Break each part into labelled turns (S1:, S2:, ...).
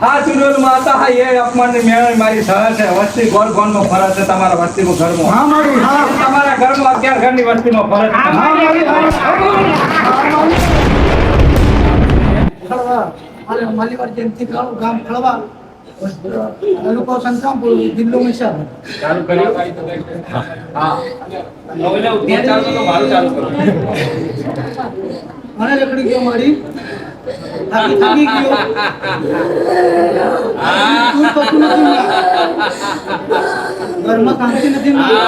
S1: આ સુડોલ હતા હા એ અપમાનની મેળે મારી સહે છે. વસ્તી ગોળ ગોળમાં ફરે છે તમારા વસ્તીનું ઘરમાં.
S2: હા મારી. હા
S1: તમારા ઘરમાં અગિયાર ઘરની વસ્તીમાં ફરે છે.
S2: હા મારી.
S3: અને માલીવાર જયંતિ ગામ ગામ ખળવા તાલુકો સંતરામપુર જિલ્લો મહીસાગર
S1: ચાલુ કર્યું? હા. હવે ચાલુ કરો, મારું ચાલુ કરો.
S3: મને રખડી ગયો મારી. થાકી થાકી ગયો તું કશું નથી મળ્યું. ઘરમાં શાંતિ નથી મળ્યું.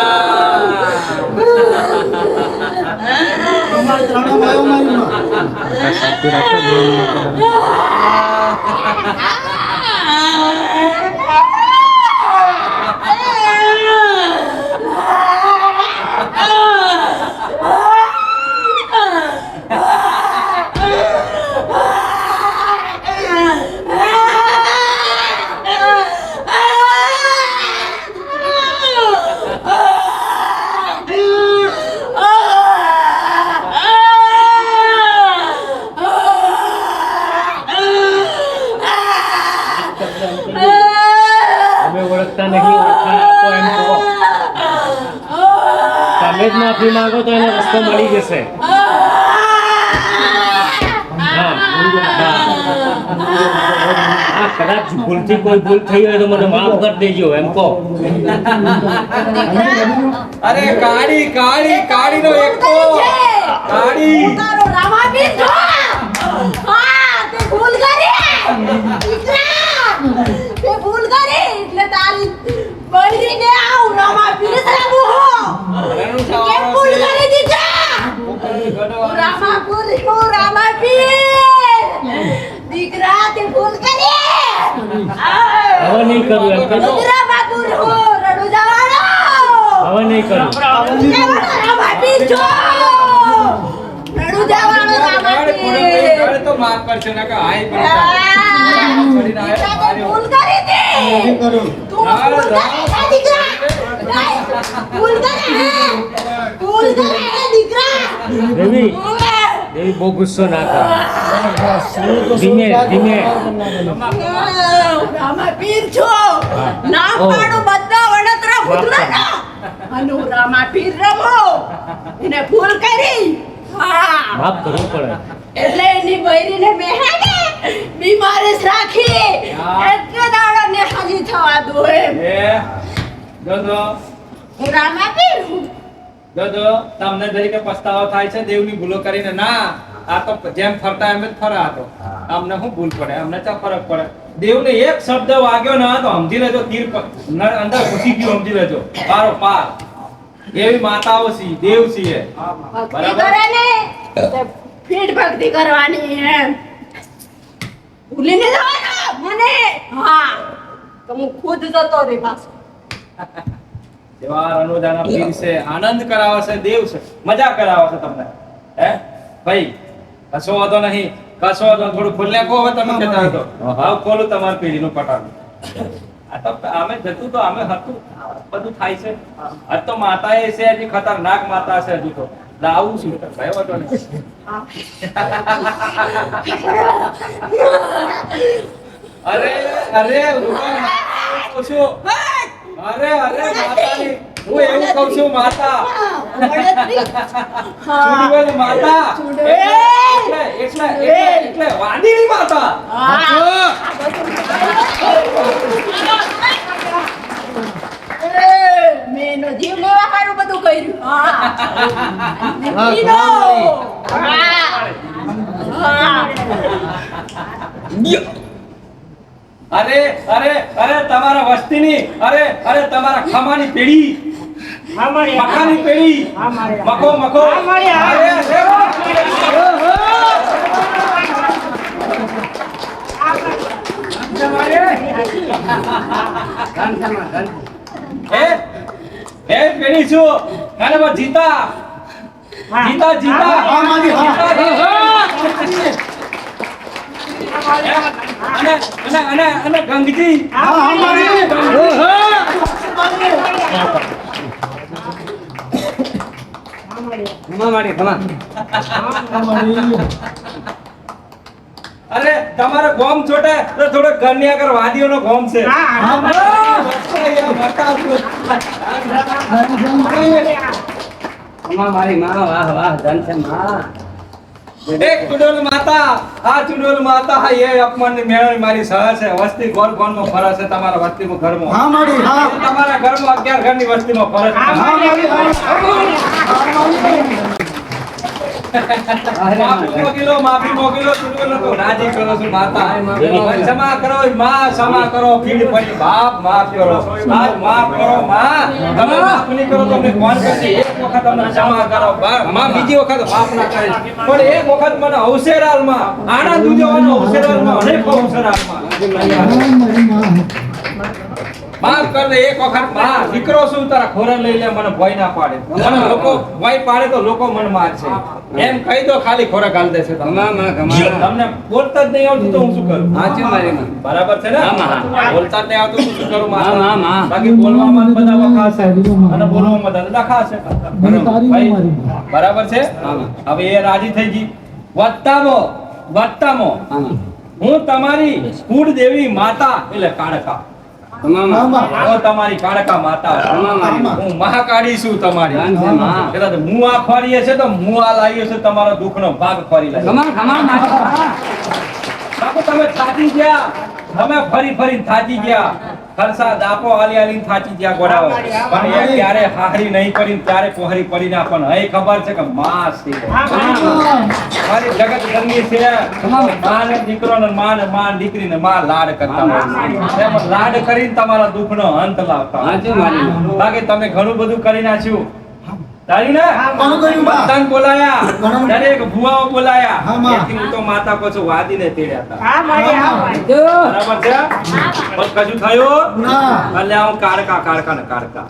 S3: અમારે ત્રણેય ભાઈઓ મારીમાં.
S4: અમે તમે માફી માંગો તો એને રસ્તો મળી જશે. કદાચ ભૂલથી કોઈ ભૂલ થઈ હોય તો મને માફ કરી દેજો એમ કહો.
S1: અરે કાળી કાળી કાળી. નો એક કાળી
S5: તારો રામાપીર જો હા તે ભૂલ કરી દીકરા તે ભૂલ કરી એટલે તારી બૈરીને આવ રામાપીર સાબુ કેમ ભૂલ કરી દીકરા રામાપુર હું રામાપીર દીકરા તે ભૂલ કરી
S4: હવે નહીં કરું એમ કહો
S5: રામાપુર હું રડુ જવાનો
S4: હવે નહીં કરું
S5: જવાનો રામાપીર જો રડુ જવાનો રામાપીર
S1: તો માફ કરશે ને કે હાય પણ
S5: દીકરા તે ભૂલ કરી હતી તું ભૂલ કરી છે દીકરા ભૂલ કરી હે? ભૂલ કરી હે દીકરા
S4: દેવી દેવી બહુ ગુસ્સો ના કર ધીમે ધીમે.
S5: રામાપીર છો? ના પાડો બધા વડતરા ભૂતરાના અને હું રામાપીર રમો. એને ફૂલ કરી.
S4: માફ કરવું પડે.
S5: એટલે એની બૈરીને મેં હે ને રાખી એટલે દાડો ને હાજી થવા દો એમ. હું રામાપીર હું.
S1: જોજો તમને તરીકે પસ્તાવો થાય છે દેવની ભૂલો કરીને. ના. આ તો જેમ ફરતા એમ જ ફરા હતો અમને શું ભૂલ પડે? અમને ચા ફરક પડે. દેવને એક શબ્દ વાગ્યો ના તો સમજી લેજો તીર અંદર ઘૂસી ગયો સમજી લેજો. પારો પાર. એવી માતાઓ સી દેવ સી એ બરાબર.
S5: ફીટ ભક્તિ કરવાની એમ. ભૂલી ન જવાનો? મને? હા. તો હું ખુદ જતો રે પાછો.
S1: એવા રણોજાના પીર છે આનંદ કરાવે છે દેવ છે. મજા કરાવશે છે તમને. હે? ભાઈ કશો વાંધો નહીં. કશો વાંધો થોડું ખોલી નાખો હવે તમે કહેતા હતો હવે ખોલું તમારું પેઢીનું પટાનું. આ તો અમે જતું તો અમે હતું. બધું થાય છે. આજ તો માતા એ છે હજી ખતરનાક માતા છે હજુ તો. લાવું છું. કયો વાંધો નહીં. અરે અરે અરે અરે માતાની. હું એવું કહું છું માતા. ચૂડીવેલ માતા એટલે એટલે એટલે એટલે માતા
S5: મેં જીવ લેવા હારું બધું કર્યું હા નીકળીનો. હા. હા.
S1: અરે અરે અરે તમારા વસ્તીની અરે અરે તમારા ખમાની પેઢી મખાની પેઢી અરે એ એ પેઢી છું અને બસ જીતા. જીતા જીતા.
S2: હા, મારી, હા.
S1: અને અને અને અને ગંગજી.
S2: હા હા મારી.
S1: અરે તમારો ગોમ છોટે તો થોડો ઘરની આગળ વાદીઓનો ગોમ છે.
S4: મારી માં વાહ વાહ ધન છે માં.
S1: એક ચુડોલ માતા આ ચુડોલ માતા હા એ અપમાનની મેળવણી મારી સહ છે. વસ્તી ગોર ગોનમાં ફરે છે તમારા વસ્તી માં ઘર ઘરમાં.
S2: હા મારી હા.
S1: તમારા ઘરમાં અગિયાર ઘરની વસ્તીમાં ફરે છે.
S2: હા મારી હા.
S1: માફી મોકલો માફી મોકલો ચુડોલ નતો રાજી કરો છો માતા. ક્ષમા કરો માં ક્ષમા કરો ભીડ પડી. બાપ માફ કરો. આજ માફ કરો માં. તમે માફ નહીં કરો તો અમને કોણ કરશે એક વખત અમને ક્ષમા કરો. માં બીજી વખત માફ ના કરે પણ એક વખત મને અવસરાલમાં આનંદ ઉજવવાનો અવસરાલમાં અનેક અવસરાલમાં. માફ કર દે એક વખતમાં દીકરો શું તારા ખોરે લઈ લે મને ભય ના પાડે. મને લોકો ભય પાડે તો લોકો મન મારશે. એમ કહી દો ખાલી ખોરાક હાલ દેશે તમને. બોલતા જ નહીં આવતું તો હું શું કરું?
S4: હા છે મારી માં
S1: બરાબર છે ને. બોલતા જ નહીં આવતું શું કરું?
S4: હા, હા, હા.
S1: બાકી બોલવામાં જ બધા વખાશે અને બોલવામાં બધા લખાશે છે. બરાબર. છે? હવે એ રાજી થઈ ગઈ. વત્તામો વત્તામો.
S4: હા
S1: હું. તમારી કુળ દેવી માતા એટલે કાળકા. તમારી કાળકા માતા.
S4: કમા મારી માં
S1: હું મહાકાળી છું તમારી. કદાચ હું આ ખોરીએ છે તો હું આ છે તમારો દુઃખનો ભાગ
S4: ફરી
S1: બાપુ તમે થાકી ગયા. તમે ફરી ફરી થાકી ગયા. ખરસા આપો આલી આલી થાકી ગયા ગોડાઓ પણ એ ક્યારે હારી નહીં પડી ત્યારે પોહરી પડી ના પણ હવે ખબર છે કે માં છે. મારી જગત ગંદી છે. માં ને દીકરો ને માં ને માં ને દીકરી ને માં લાડ કરતા હોય એમ લાડ કરીને તમારા દુઃખનો અંત લાવતા.
S4: હા.
S1: બાકી તમે ઘણું બધું કરી નાખ્યું. તારી ને
S2: કોનું કર્યું બા?
S1: બધાને બોલાયા. દરેક ભુવાઓ બોલાયા.
S2: હા, માં.
S1: એથી હું તો માતા પછી વાદીને તેડ્યા હતા.
S5: હા મારી હા
S1: બરાબર છે? પણ કજુ થયો?
S2: ના.
S1: એટલે હું કારકા કાળકા ને
S4: કારકા.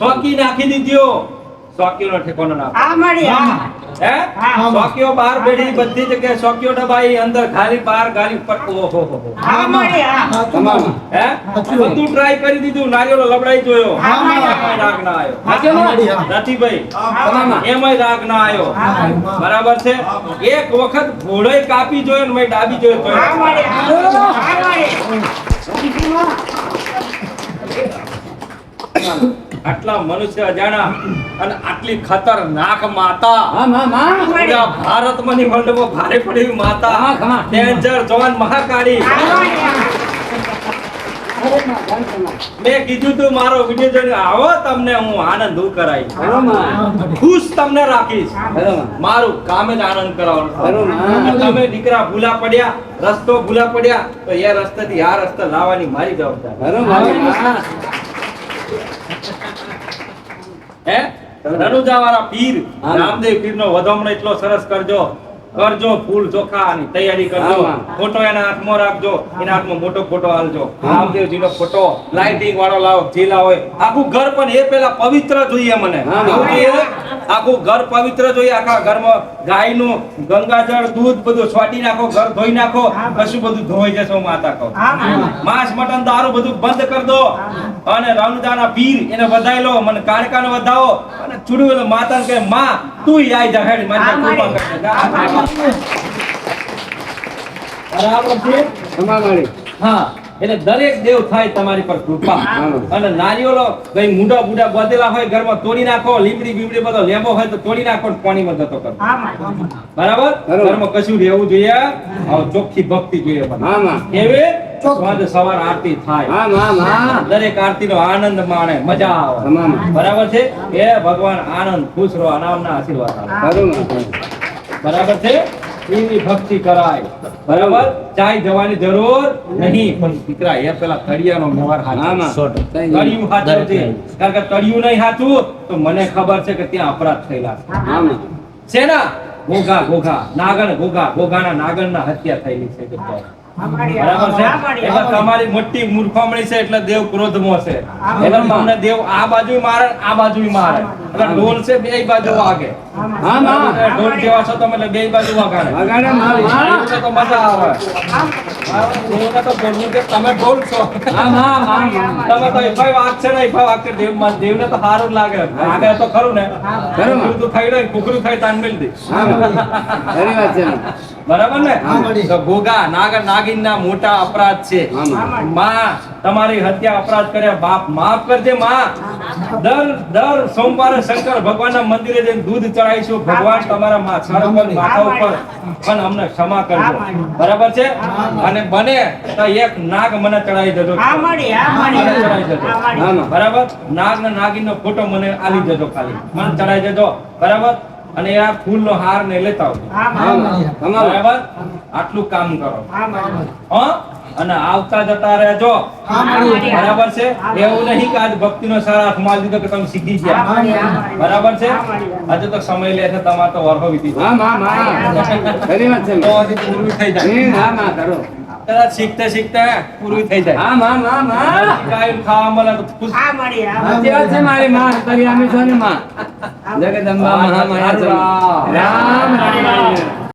S1: સોકી નાખી દીધો સોકીનો ઠેકાણો નાખો.
S5: હા મારી હા
S1: હે
S5: હા.
S1: સોકીઓ બહાર બેઠી બધી જગ્યાએ સોકીઓ દબાઈ અંદર ખાલી બહાર ગાલી પર ઓહો હો હો
S5: હા
S1: બધું ટ્રાય કરી દીધું નારિયેળો લબડાઈ જોયો. રાગ ના આવ્યો નથી ભાઈ એમાંય રાગ ના આવ્યો બરાબર છે એક વખત ઘોડોય કાપી જોયો ને મેં ડાબી જોયો તોય.
S5: હા મારી હા મારી
S1: આટલા મનુષ્ય અજાણા અને આટલી ખતરનાક માતા.
S4: ભારતમાં માં
S1: પૂરા ભારે પડી માતા. ડેન્જર જવાન મહાકાળી. મેં કીધું તું મારો વીડિયો જોઈને આવો તમને હું આનંદ
S4: હું કરાવી
S1: ખુશ તમને રાખીશ. મારું કામ જ આનંદ કરાવવાનું તમે દીકરા ભૂલા પડ્યા રસ્તો ભૂલા પડ્યા તો એ રસ્તેથી આ રસ્તે લાવવાની મારી જવાબદારી. હે રણુજા વાળા પીર. રામદેવ પીર નો વધામણો એટલો સરસ કરજો કરજો ફૂલ ચોખાની તૈયારી કરજો. ફોટો એના હાથમાં રાખજો એના હાથમાં મોટો ફોટો હાલજો.
S4: હા.
S1: રામદેવજી નો ફોટો. લાઇટિંગ વાળો લાવો જીલા હોય. આખું ઘર પણ એ પેલા પવિત્ર જોઈએ મને? આખું ઘર પવિત્ર જોઈએ આખા ઘરમાં ગાયનું ગંગાજળ દૂધ બધું છોટી નાખો ઘર ધોઈ નાખો કશું બધું ધોઈ જશે માતા કહો. માંસ મટન દારૂ બધું બંધ કરી દો. અને રણુજાના પીર એને વધાઈ લો. મને કારકાનો વધાવો. ચૂડવેલો માતાને કહે માં તું આઈ જા હેડ મારી કૃપા કરજે. જા. બરાબર છે
S4: કમા
S1: હા એટલે દરેક દેવ થાય તમારી પર કૃપા. અને નારિયેળો કઈ મુંડા બુડા બાંધેલા હોય ઘરમાં તોડી નાખો લીમડી બીમડી બધો લેબો હોય તો તોડી નાખો ને પાણીમાં જતો કરો બરાબર. ઘરમાં કશું રહેવું જોઈએ? ચોખ્ખી ભક્તિ જોઈએ મને. સાંજે સવાર આરતી થાય.
S4: આમ આમ
S1: દરેક આરતી નો આનંદ માણે મજા આવે. બરાબર છે? એ ભગવાન આનંદ ખુશ રહો અનામના આશીર્વાદ બરાબર છે? એની ભક્તિ કરાય. બરાબર? ચાય જવાની જરૂર નહીં. પણ દીકરા એ પેલા તળિયાનો વ્યવહાર તળિયું. હાચવજે. કારણ કે તળિયું નહીં હાચવું તો મને ખબર છે કે ત્યાં અપરાધ થયેલા છે.
S4: ને
S1: શેના ઘોઘા ઘોઘા નાગણ ગોગા ગોગાના નાગણના હત્યા થયેલી છે. બરાબર છે? એટલે તમારી મોટી મૂર્ખામણી છે એટલે દેવ ક્રોધમાં છે. એટલે તમને દેવ આ બાજુ મારે આ બાજુ મારે. એટલે ઢોલ છે બે બાજુ વાગે.
S2: હા માં
S1: ઢોલ કેવા છો તમે એટલે બે બાજુ વાગાડે.
S2: વાગાડે
S1: મારે તો મજા આવે. તો બોલવું કે તમે ઢોલ છો.
S2: હા માં માં
S1: તમે તો એફાઈ વાગ છે ને એફાઈ વાગ છે દેવ દેવને તો સારું લાગે. લાગે તો ખરું ને.
S2: ખરું.
S1: તો ખાઈ લે કુકરું તાન મેલ દે. બરાબર ને? ગોગા નાગર નાગિન ના મોટા અપરાધ છે.
S2: માં
S1: માં તમારી હત્યા અપરાધ કર્યા બાપ માફ કરજે માં. દર દર સોમવારે શંકર ભગવાનના મંદિરે જઈને દૂધ ચડાવીશું. ભગવાન તમારા માથા ઉપર માથા ઉપર. પણ અમને ક્ષમા કરજો. બરાબર છે? અને બને તો એક નાગ મને ચડાવી દેજો. ચડાવી દેજો. બરાબર નાગ ને નાગિન નો ફોટો મને આલી દેજો ખાલી. મને ચડાવી દેજો. બરાબર? અને આ ફૂલ નો હાર ને લેતા આવજો. બરાબર આટલું કામ કરો. હા અને આવતા જતા રહેજો. બરાબર છે? એવું નહીં કે આજ ભક્તિનો સારા હાથમાં લીધો કે તમે શીખી ગયા. બરાબર છે? આજે તો સમય લે છે તમારે તો વરહો વીતી
S2: છે.
S1: તો હજી પૂરું થઈ જાય.
S2: હા માં કરો.
S1: કદાચ શીખતે શીખતે પૂરું થઈ જાય.
S2: હા માં માં માં
S1: ગાયું ખાવા મળે તો ખુશ.
S2: સાચી વાત છે મારી માં કરી અમે છો ને માં. જગદંબા મહામાયા રામ રામ.